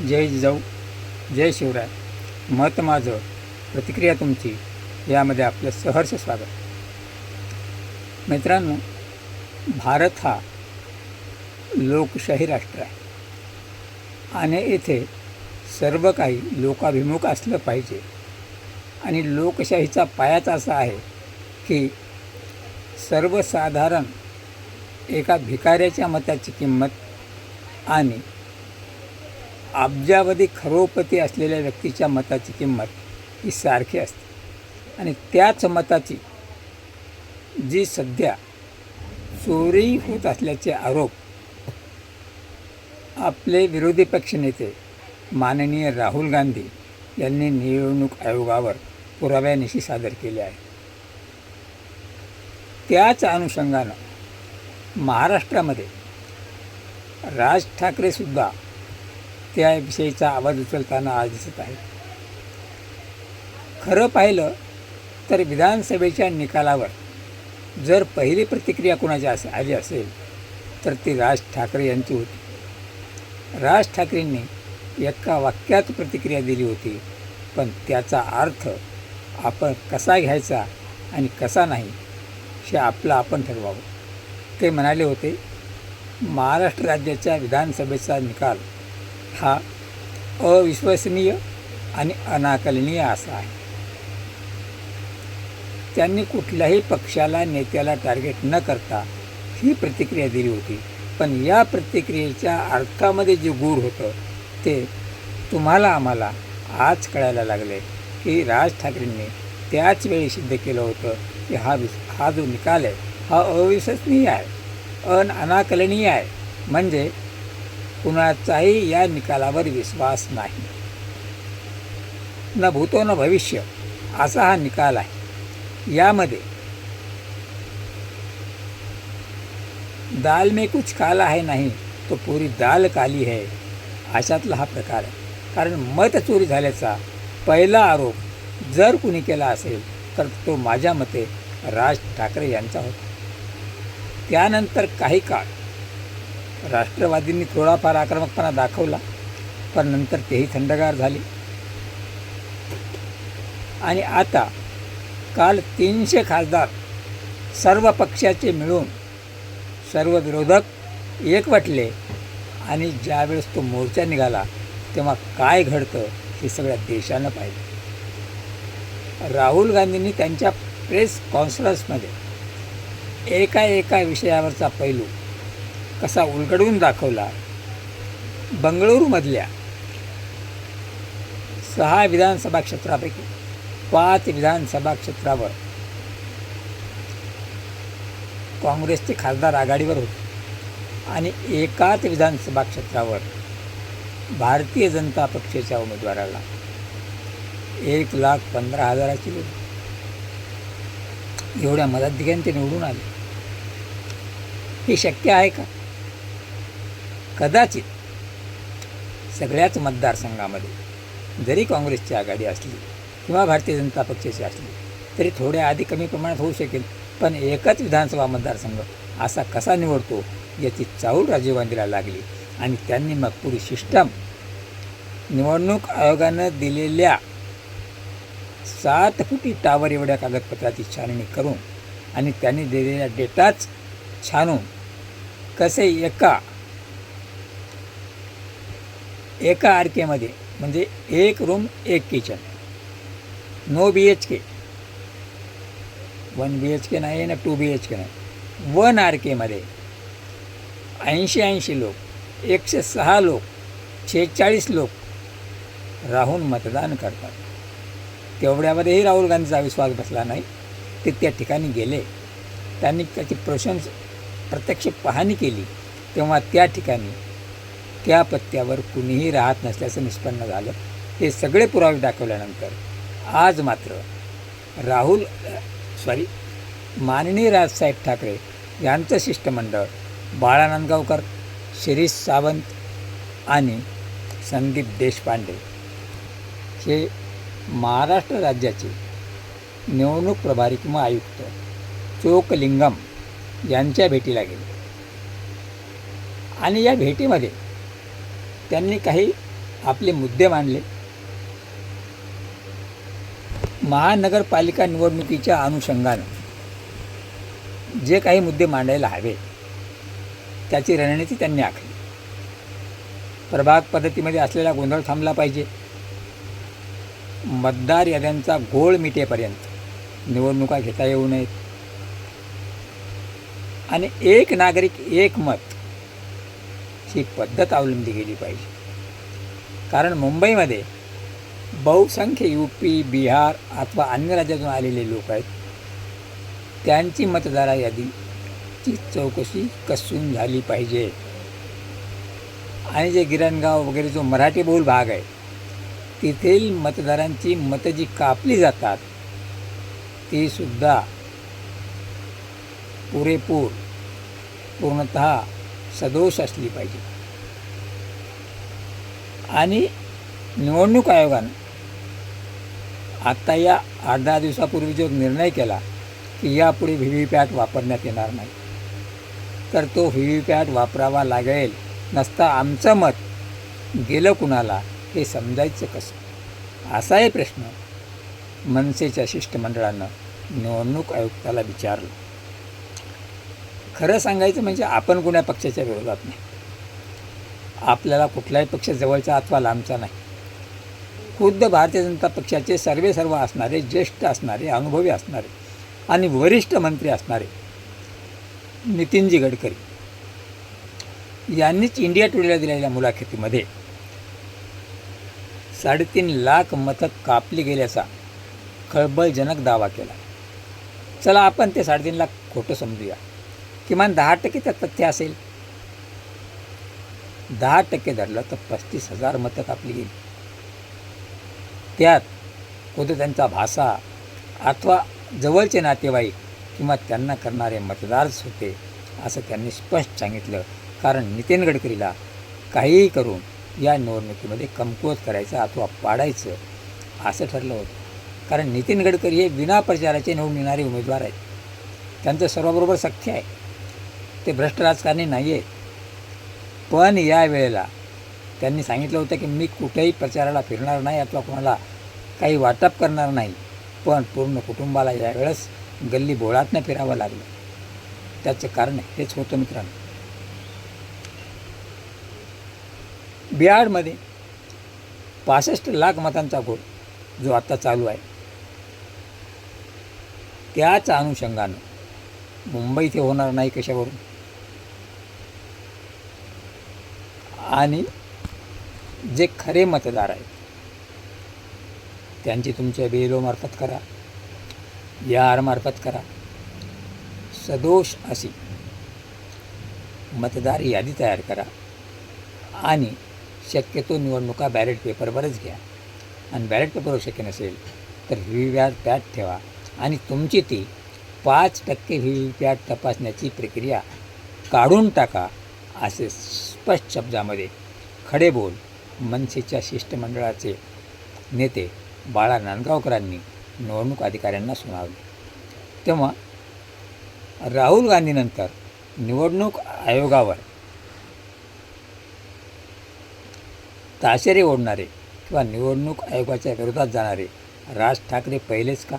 जय जिजाऊ जय शिवराय. मत माझं प्रतिक्रिया तुमची यामध्ये आपलं सहर्ष स्वागत. मित्रांनो भारत हा लोकशाही राष्ट्र आहे. आणि येथे सर्व काही लोकाभिमुख असलं पाहिजे. आणि लोकशाहीचा पायाच असा आहे की सर्वसाधारण एका भिकाऱ्याच्या मताची किंमत आणि अब्जावधी खरोपती असलेल्या व्यक्तीच्या मताची किंमत ही सारखी असते. आणि त्याच मताची जी सध्या चोरी होत असल्याचे आरोप आपले विरोधी पक्षनेते माननीय राहुल गांधी यांनी निवडणूक आयोगावर पुराव्यानिशी सादर केले आहे त्याच अनुषंगानं महाराष्ट्रामध्ये राज ठाकरेसुद्धा त्याविषयीचा आवाज उचलताना आज दिसत आहे. खरं पाहिलं तर विधानसभेच्या निकालावर जर पहिली प्रतिक्रिया कोणाची असे आली असेल तर ती राज ठाकरे यांची होती. राज ठाकरेंनी एका वाक्यात प्रतिक्रिया दिली होती पण त्याचा अर्थ आपण कसा घ्यायचा आणि कसा नाही हे आपलं आपण ठरवावं. ते म्हणाले होते महाराष्ट्र राज्याच्या विधानसभेचा निकाल हा अविश्वसनीय आणि अनाकलनीय असा आहे. त्यांनी कुठल्याही पक्षाला नेत्याला टार्गेट न करता ही प्रतिक्रिया दिली होती. पण या प्रतिक्रियेच्या अर्थामध्ये जे गूढ होतं ते तुम्हाला आम्हाला आज कळायला लागले की राज ठाकरेंनी त्याच वेळी सिद्ध केलं होतं की हा विस हा जो निकाल आहे हा अविश्वसनीय आहे अन अनाकलनीय आहे. म्हणजे कुणाचाही या निकालावर विश्वास नाही. न भूतो न भविष्य असा हा निकाल आहे. यामध्ये दाल में कुछ काला है नाही तो पुरी दाल काली है अशातला हा प्रकार आहे. कारण मत चोरी झाल्याचा पहिला आरोप जर कुणी केला असेल तर तो माझ्या मते राज ठाकरे यांचा होता. त्यानंतर काही काळ राष्ट्रवादींनी थोडाफार आक्रमकपणा दाखवला पण नंतर तेही थंडगार झाले. आणि आता काल तीनशे खासदार सर्व पक्षाचे मिळून सर्व विरोधक एकवटले आणि ज्यावेळेस तो मोर्चा निघाला तेव्हा काय घडतं हे सगळ्या देशानं पाहिलं. राहुल गांधींनी त्यांच्या प्रेस कॉन्फरन्समध्ये एका एका विषयावरचा पैलू कसा उलगडून दाखवला. बंगळुरूमधल्या सहा विधानसभा क्षेत्रापैकी पाच विधानसभा क्षेत्रावर काँग्रेसचे खासदार आघाडीवर होते आणि एकाच विधानसभा क्षेत्रावर भारतीय जनता पक्षाच्या उमेदवाराला एक लाख पंधरा हजाराची लोक एवढ्या मताधिक्याने ते निवडून आले. हे शक्य आहे का? कदाचित सगळ्याच मतदारसंघामध्ये जरी काँग्रेसची आघाडी असली किंवा भारतीय जनता पक्षाची असली तरी थोड्या आधी कमी प्रमाणात होऊ शकेल. पण एकच विधानसभा मतदारसंघ असा कसा निवडतो याची चाहूल राजीव गांधीला लागली आणि त्यांनी मग पुरी सिस्टम निवडणूक आयोगानं दिलेल्या सात कोटी टावर एवढ्या कागदपत्राची छाननी करून आणि त्यांनी दिलेल्या डेटाच छानून कसे एका एका आर केमध्ये म्हणजे एक रूम एक kitchen no B H K one B H K नाही ना टू बी एच के नाही. वन आर केमध्ये ऐंशी ऐंशी लोक एकशे सहा लोक शेहेचाळीस लोक राहून मतदान करतात. तेवढ्यामध्येही राहुल गांधीचा विश्वास बसला नाही. ते त्या ठिकाणी गेले. त्यांनी त्याची प्रशंस प्रत्यक्ष पाहणी केली. तेव्हा त्या ठिकाणी त्या पत्त्यावर कुणीही राहत नसल्याचं निष्पन्न झालं. हे सगळे पुरावे दाखवल्यानंतर आज मात्र राहुल सॉरी माननीय राजसाहेब ठाकरे यांचं शिष्टमंडळ बाळा नांदगावकर शिरीष सावंत आणि संदीप देशपांडे हे महाराष्ट्र राज्याचे निवडणूक प्रभारी किंवा आयुक्त चोकलिंगम यांच्या भेटीला गेले. आणि या भेटीमध्ये त्यांनी काही आपले मुद्दे मांडले. महानगरपालिका निवडणुकीच्या अनुषंगानं जे काही मुद्दे मांडायला हवे त्याची रणनीती त्यांनी आखली. प्रभाग पद्धतीमध्ये असलेला गोंधळ थांबला पाहिजे. मतदार याद्यांचा गोळ मिटेपर्यंत निवडणुका घेता येऊ नयेत. आणि एक नागरिक एक मत ही पद्धत अवलंबली गेली पाहिजे. कारण मुंबईमध्ये बहुसंख्य यू पी बिहार अथवा अन्य राज्यातून आलेले लोक आहेत. त्यांची मतदारा यादीची चौकशी कसून झाली पाहिजे. आणि जे गिरणगाव वगैरे जो मराठी बहुल भाग आहे तेथील मतदारांची मतं जी कापली जातात ती सुद्धा पुरेपूर पूर्णत सदोष असली पाहिजे. आणि निवडणूक आयोगानं आत्ता या आठ दहा दिवसापूर्वी जो निर्णय केला की यापुढे व्ही व्ही पॅट वापरण्यात येणार नाही. तर तो व्ही व्ही पॅट वापरावा लागेल नसता आमचं मत गेलं कुणाला हे समजायचं कसं? असाही प्रश्न मनसेच्या शिष्टमंडळानं निवडणूक आयुक्ताला विचारलं. खरं सांगायचं म्हणजे आपण कुण्या पक्षाच्या विरोधात नाही. आपल्याला कुठलाही पक्ष जवळचा अथवा लांबचा नाही. खुद्द भारतीय जनता पक्षाचे सर्वे सर्व असणारे ज्येष्ठ असणारे अनुभवी असणारे आणि वरिष्ठ मंत्री असणारे नितीनजी गडकरी यांनीच इंडिया टुडेला दिलेल्या मुलाखतीमध्ये साडेतीन लाख मतं कापली गेल्याचा खळबळजनक दावा केला. चला आपण ते साडेतीन लाख खोटं समजूया. किमान दहा टक्के त्यात तथ्य असेल. दहा टक्के धरलं तर पस्तीस हजार मतं कापली गेली. त्यात कोणतं त्यांचा भासा अथवा जवळचे नातेवाईक किंवा त्यांना करणारे मतदारच होते असं त्यांनी स्पष्ट सांगितलं. कारण नितीन गडकरीला काहीही करून या निवडणुकीमध्ये कमकुवत करायचं अथवा पाडायचं असं ठरलं होतं. कारण नितीन गडकरी हे विना प्रचाराचे निवडून येणारे उमेदवार आहेत. त्यांचं सर्वाबरोबर सख्य आहे. ते भ्रष्ट राजकारणी नाही आहे पण या वेळेला त्यांनी सांगितलं होतं की मी कुठेही प्रचाराला फिरणार नाही अथवा कोणाला काही वाटप करणार नाही पण पूर्ण कुटुंबाला यावेळेस गल्ली बोळातनं फिरावं लागलं. त्याचं कारण हेच होतं मित्रांनो. बिहारमध्ये पासष्ट लाख मतांचा घोट जो आत्ता चालू आहे. त्याच अनुषंगानं मुंबई हे होणार नाही कशावरून? आणि जे खरे मतदार आहेत त्यांची तुमच्या बी करा या आरमार्फत करा. सदोष अशी मतदार यादी तयार करा आणि शक्यतो निवडणुका बॅलेट पेपरवरच घ्या. आणि बॅलेट पेपरवर शक्य नसेल तर व्ही व्ही पॅट ठेवा आणि तुमची ती पाच टक्के व्ही व्ही पॅट तपासण्याची प्रक्रिया काढून टाका. असे स्पष्ट शब्दामध्ये खडे बोल मनसेच्या शिष्टमंडळाचे नेते बाळा नांदगावकरांनी निवडणूक अधिकाऱ्यांना सुनावले. तेव्हा राहुल गांधीनंतर निवडणूक आयोगावर ताशेरे ओढणारे किंवा निवडणूक आयोगाच्या विरोधात जाणारे राज ठाकरे पहिलेच का?